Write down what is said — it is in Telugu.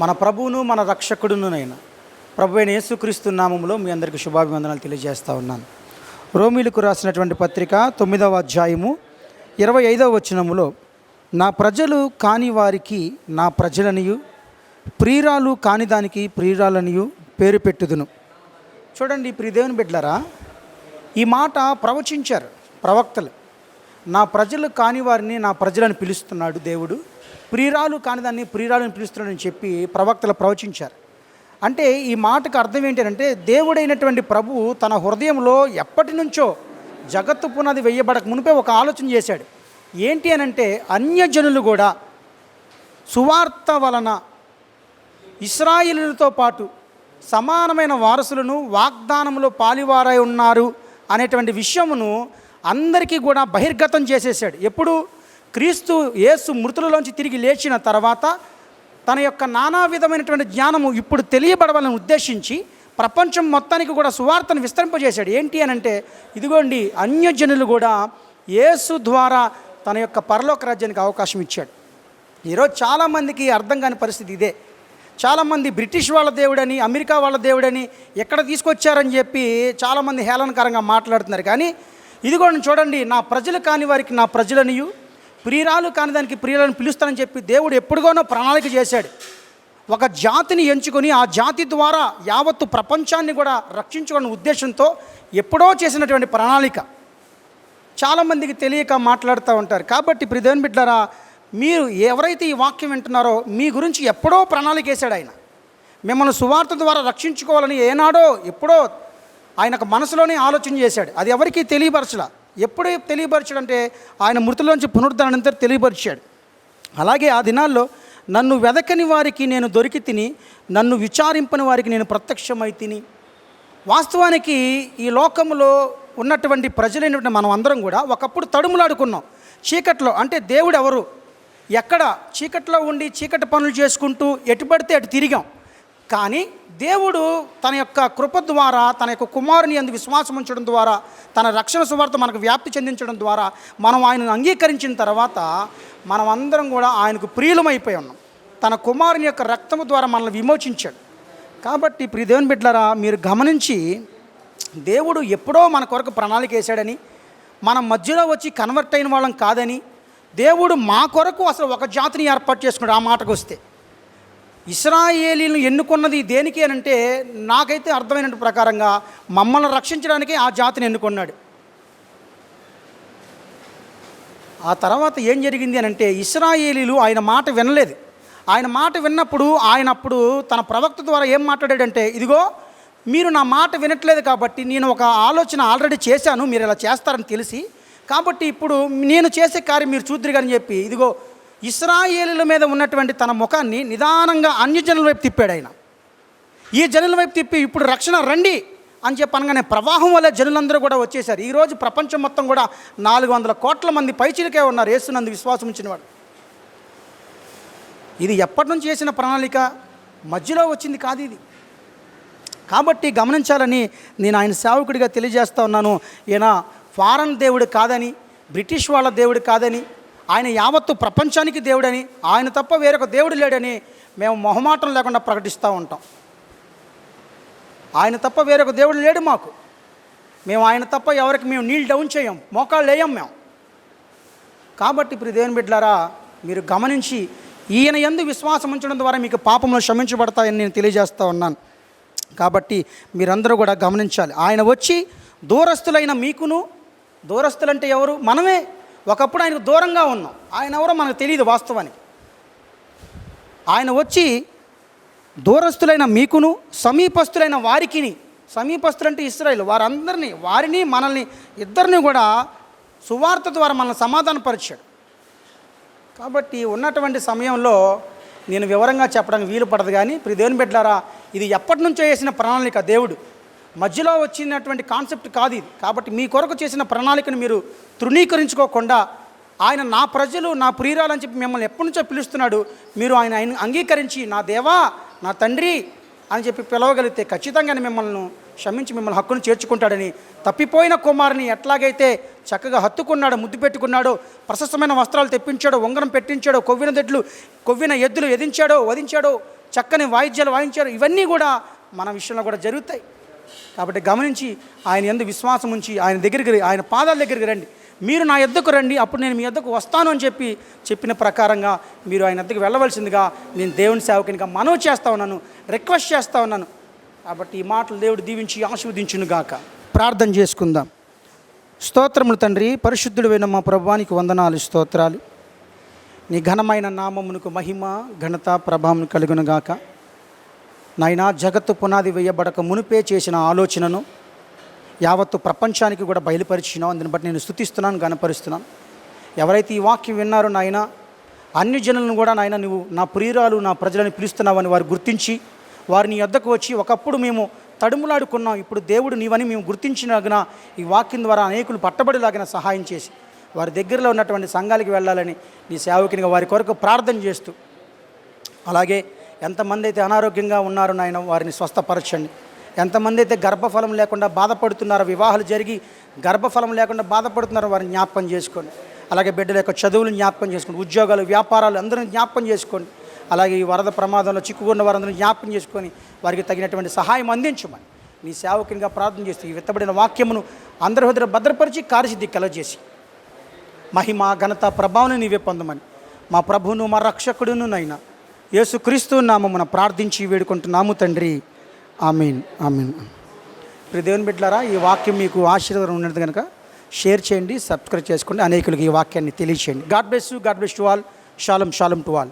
మన ప్రభువును మన రక్షకుడునునైనా ప్రభు అయిన యేసుక్రీస్తు నామములో మీ అందరికీ శుభాభివందనాలు తెలియజేస్తా ఉన్నాను. రోమిలకు రాసినటువంటి పత్రిక తొమ్మిదవ అధ్యాయము ఇరవై ఐదవ వచనములో నా ప్రజలు కాని వారికి నా ప్రజలనియు ప్రియురాలు కాని దానికి ప్రియురాలనియు పేరు పెట్టుదును. చూడండి ప్రియదేవుని బిడ్డలరా ఈ మాట ప్రవచించారు ప్రవక్తలు. నా ప్రజలు కాని వారిని నా ప్రజలను పిలుస్తున్నాడు దేవుడు. ప్రియురాలు కాని దాన్ని అని పిలుస్తున్నాడని చెప్పి ప్రవక్తలు ప్రవచించారు. అంటే ఈ మాటకు అర్థం ఏంటంటే దేవుడైనటువంటి ప్రభువు తన హృదయంలో ఎప్పటి నుంచో జగత్తు పునాది వెయ్యబడక మునిపే ఒక ఆలోచన చేశాడు. ఏంటి అనంటే అన్యజనులు కూడా సువార్త వలన ఇస్రాయిలులతో పాటు సమానమైన వారసులను వాగ్దానంలో పాలివారై ఉన్నారు అనేటువంటి విషయమును అందరికీ కూడా బహిర్గతం చేసేసాడు ఎప్పుడు? క్రీస్తు యేసు మృతులలోంచి తిరిగి లేచిన తర్వాత తన యొక్క నానా విధమైనటువంటి జ్ఞానము ఇప్పుడు తెలియబడవాలని ఉద్దేశించి ప్రపంచం మొత్తానికి కూడా సువార్తను విస్తరింపజేశాడు. ఏంటి అని అంటే ఇదిగోండి అన్యజనులు కూడా యేసు ద్వారా తన యొక్క పరలోక రాజ్యానికి అవకాశం ఇచ్చాడు. ఈరోజు చాలామందికి అర్థం కాని పరిస్థితి ఇదే. చాలామంది బ్రిటిష్ వాళ్ళ దేవుడని అమెరికా వాళ్ళ దేవుడని ఎక్కడ తీసుకొచ్చారని చెప్పి చాలామంది హేళనకరంగా మాట్లాడుతున్నారు. కానీ ఇదిగోండి చూడండి నా ప్రజలు కాని వారికి నా ప్రజలనియు ప్రియురాలు కాని దానికి ప్రియులను పిలుస్తానని చెప్పి దేవుడు ఎప్పుడుగానో ప్రణాళిక చేశాడు. ఒక జాతిని ఎంచుకొని ఆ జాతి ద్వారా యావత్తు ప్రపంచాన్ని కూడా రక్షించుకున్న ఉద్దేశంతో ఎప్పుడో చేసినటువంటి ప్రణాళిక. చాలామందికి తెలియక మాట్లాడుతూ ఉంటారు. కాబట్టి ప్రిదేవన్ బిడ్డారా మీరు ఎవరైతే ఈ వాక్యం వింటున్నారో మీ గురించి ఎప్పుడో ప్రణాళిక వేశాడు ఆయన. మిమ్మల్ని సువార్త ద్వారా రక్షించుకోవాలని ఏనాడో ఎప్పుడో ఆయనకు మనసులోనే ఆలోచన చేశాడు. అది ఎవరికీ తెలియపరచలా. ఎప్పుడు తెలియపరచాడంటే ఆయన మృతులోంచి పునరుద్ధరణంతా తెలియపరిచాడు. అలాగే ఆ దినాల్లో నన్ను వెదకని వారికి నేను దొరికి తిని నన్ను విచారింపని వారికి నేను ప్రత్యక్షమై తిని వాస్తవానికి ఈ లోకంలో ఉన్నటువంటి ప్రజలైనటువంటి మనం అందరం కూడా ఒకప్పుడు తడుములాడుకున్నాం. చీకట్లో అంటే దేవుడు ఎవరు? ఎక్కడ? చీకట్లో ఉండి చీకటి పనులు చేసుకుంటూ ఎటు పడితే అటు తిరిగాం. కానీ దేవుడు తన యొక్క కృప ద్వారా తన యొక్క కుమారుని అందు విశ్వాసం ఉంచడం ద్వారా తన రక్షణ సువార్త మనకు వ్యాప్తి చెందించడం ద్వారా మనం ఆయనను అంగీకరించిన తర్వాత మనం అందరం కూడా ఆయనకు ప్రియులమైపోయి ఉన్నాం. తన కుమారుని యొక్క రక్తము ద్వారా మనల్ని విమోచించాడు. కాబట్టి ప్రియ దేవుని బిడ్డలారా మీరు గమనించి దేవుడు ఎప్పుడో మన కొరకు ప్రణాళిక వేశాడని మన మధ్యలో వచ్చి కన్వర్ట్ అయిన వాళ్ళం కాదని దేవుడు మా కొరకు అసలు ఒక జాతిని ఏర్పాటు చేసుకున్నాడు ఆ మాటకు వస్తే. ఇస్రాయేలీలను ఎన్నుకున్నది దేనికి అని అంటే నాకైతే అర్థమైనట్టు ప్రకారంగా మమ్మల్ని రక్షించడానికి ఆ జాతిని ఎన్నుకున్నాడు. ఆ తర్వాత ఏం జరిగింది అని అంటే ఇస్రాయేలీలు ఆయన మాట వినలేదు. ఆయన మాట విన్నప్పుడు ఆయన అప్పుడు తన ప్రవక్త ద్వారా ఏం మాట్లాడాడంటే ఇదిగో మీరు నా మాట వినట్లేదు కాబట్టి నేను ఒక ఆలోచన ఆల్రెడీ చేశాను మీరు ఇలా చేస్తారని తెలిసి కాబట్టి ఇప్పుడు నేను చేసే కార్యం మీరు చూద్దరు కానీ చెప్పి ఇదిగో ఇస్రాయేలీల మీద ఉన్నటువంటి తన ముఖాన్ని నిదానంగా అన్యజనుల వైపు తిప్పాడు ఆయన. ఈ జనుల వైపు తిప్పి ఇప్పుడు రక్షణ రండి అని చెప్పి అనగానే ప్రవాహం వల్ల జనులందరూ కూడా వచ్చేసారు ఈరోజు ప్రపంచం మొత్తం కూడా నాలుగు వందల కోట్ల మంది పైచిలకే ఉన్నారు. యేసునందు విశ్వాసం ఉంచిన ఇది ఎప్పటి నుంచి చేసిన ప్రణాళిక? మధ్యలో వచ్చింది కాదు ఇది. కాబట్టి గమనించాలని నేను ఆయన సేవకుడిగా తెలియజేస్తా ఉన్నాను. ఈయన ఫారెన్ దేవుడు కాదని బ్రిటిష్ వాళ్ళ దేవుడు కాదని ఆయన యావత్తు ప్రపంచానికి దేవుడని ఆయన తప్ప వేరొక దేవుడు లేడని మేము మొహమాటం లేకుండా ప్రకటిస్తూ ఉంటాం. ఆయన తప్ప వేరొక దేవుడు లేడు మాకు. మేము ఆయన తప్ప ఎవరికి మేము నీళ్ళు డౌన్ చేయం మోకాళ్ళు వేయం మేము. కాబట్టి ఇప్పుడు దేవుని బిడ్డలారా మీరు గమనించి ఈయన ఎందు విశ్వాసం ఉంచడం ద్వారా మీకు పాపములు క్షమించబడతాయని నేను తెలియజేస్తూ ఉన్నాను. కాబట్టి మీరందరూ కూడా గమనించాలి. ఆయన వచ్చి దూరస్తులైన మీకును దూరస్తులంటే ఎవరు? మనమే. ఒకప్పుడు ఆయనకు దూరంగా ఉన్నాం. ఆయన ఎవరో మనకు తెలియదు వాస్తవానికి. ఆయన వచ్చి దూరస్తులైన మీకును సమీపస్తులైన వారికిని సమీపస్తులంటే ఇస్రాయిల్ వారందరినీ వారిని మనల్ని ఇద్దరిని కూడా సువార్త ద్వారా మనల్ని సమాధానపరిచాడు. కాబట్టి ఉన్నటువంటి సమయంలో నేను వివరంగా చెప్పడానికి వీలు పడదు కానీ ఇప్పుడు దేవుని బిడ్డారా ఇది ఎప్పటి నుంచో వేసిన ప్రణాళిక దేవుడు. మధ్యలో వచ్చినటువంటి కాన్సెప్ట్ కాదు ఇది. కాబట్టి మీ కొరకు చేసిన ప్రణాళికను మీరు తృణీకరించుకోకుండా ఆయన నా ప్రజలు నా ప్రియురాలని చెప్పి మిమ్మల్ని ఎప్పటి నుంచో పిలుస్తున్నాడు. మీరు ఆయన ఆయన అంగీకరించి నా దేవా నా తండ్రి అని చెప్పి పిలవగలిగితే ఖచ్చితంగా మిమ్మల్ని క్షమించి మిమ్మల్ని హక్కును చేర్చుకుంటాడని. తప్పిపోయిన కుమారుని ఎట్లాగైతే చక్కగా హత్తుకున్నాడో ముద్దు పెట్టుకున్నాడో ప్రశస్తమైన వస్త్రాలు తెప్పించాడో ఉంగరం పెట్టించాడో కొవ్విన దెడ్లు కొవ్విన ఎద్దులు ఎదించాడో వధించాడో చక్కని వాయిద్యాలు వాయించాడో ఇవన్నీ కూడా మన విషయంలో కూడా జరుగుతాయి. కాబట్టి గమనించి ఆయన ఎందు విశ్వాసం ఉంచి ఆయన దగ్గరికి ఆయన పాదాల దగ్గరికి రండి. మీరు నా ఎద్దకు రండి అప్పుడు నేను మీ ఎద్దకు వస్తాను అని చెప్పి చెప్పిన ప్రకారంగా మీరు ఆయన ఎద్దకు వెళ్ళవలసిందిగా నేను దేవుని సేవకునిగా మనవి చేస్తా ఉన్నాను రిక్వెస్ట్ చేస్తా ఉన్నాను. కాబట్టి ఈ మాటలు దేవుడు దీవించి ఆశీర్వదించును గాక. ప్రార్థన చేసుకుందాం. స్తోత్రములు తండ్రి పరిశుద్ధుడైన మా ప్రభానికి వందనాలు స్తోత్రాలు. నీ ఘనమైన నామమునకు మహిమ ఘనత ప్రభావం కలుగునుగాక గాక. నాయనా జగత్తు పునాది వేయబడక మునిపే చేసిన ఆలోచనను యావత్తు ప్రపంచానికి కూడా బయలుపరిచినావు. అందుని బట్టి నేను స్థుతిస్తున్నాను గనపరుస్తున్నాను ఎవరైతే ఈ వాక్యం విన్నారో నాయన అన్ని జనులను కూడా నాయన నువ్వు నా ప్రియురాలు నా ప్రజలను పిలుస్తున్నావని వారు గుర్తించి వారిని నీ వద్దకు వచ్చి ఒకప్పుడు మేము తడుములాడుకున్నాం. ఇప్పుడు దేవుడు నీవని మేము గుర్తించినగిన ఈ వాక్యం ద్వారా అనేకులు పట్టబడిలాగిన సహాయం చేసి వారి దగ్గరలో ఉన్నటువంటి సంఘాలకి వెళ్ళాలని నీ సేవకునిగా వారి కొరకు ప్రార్థన చేస్తూ అలాగే ఎంతమంది అయితే అనారోగ్యంగా ఉన్నారో నాయన వారిని స్వస్థపరచండి. ఎంతమంది అయితే గర్భఫలం లేకుండా బాధపడుతున్నారో వివాహాలు జరిగి గర్భఫలం లేకుండా బాధపడుతున్నారో వారిని జ్ఞాపకం చేసుకోండి. అలాగే బిడ్డల యొక్క చదువులు జ్ఞాపకం చేసుకోండి. ఉద్యోగాలు వ్యాపారాలు అందరిని జ్ఞాపకం చేసుకోండి. అలాగే ఈ వరద ప్రమాదంలో చిక్కుకున్న వారందరినీ జ్ఞాపకం చేసుకొని వారికి తగినటువంటి సహాయం అందించమని నీ సేవకునిగా ప్రార్థన చేస్తూ ఈ విత్తబడిన వాక్యమును అందరి హృదయ భద్రపరిచి కార్యసిద్ధి కలజేసి మహిమ ఘనత ప్రభావం నీవే పొందమని మా ప్రభువును మా రక్షకుడును నైనా యేసుక్రీస్తు నామమున ప్రార్థించి వేడుకుంటున్నాము తండ్రి. ఆమీన్ ఆమీన్. ఇప్పుడు దేవుని బిడ్డలారా ఈ వాక్యం మీకు ఆశీర్వాదం ఉన్నది కనుక షేర్ చేయండి సబ్స్క్రైబ్ చేసుకోండి అనేకులకు ఈ వాక్యాన్ని తెలియచేయండి. God bless you God bless to all. షాలం షాలం to all.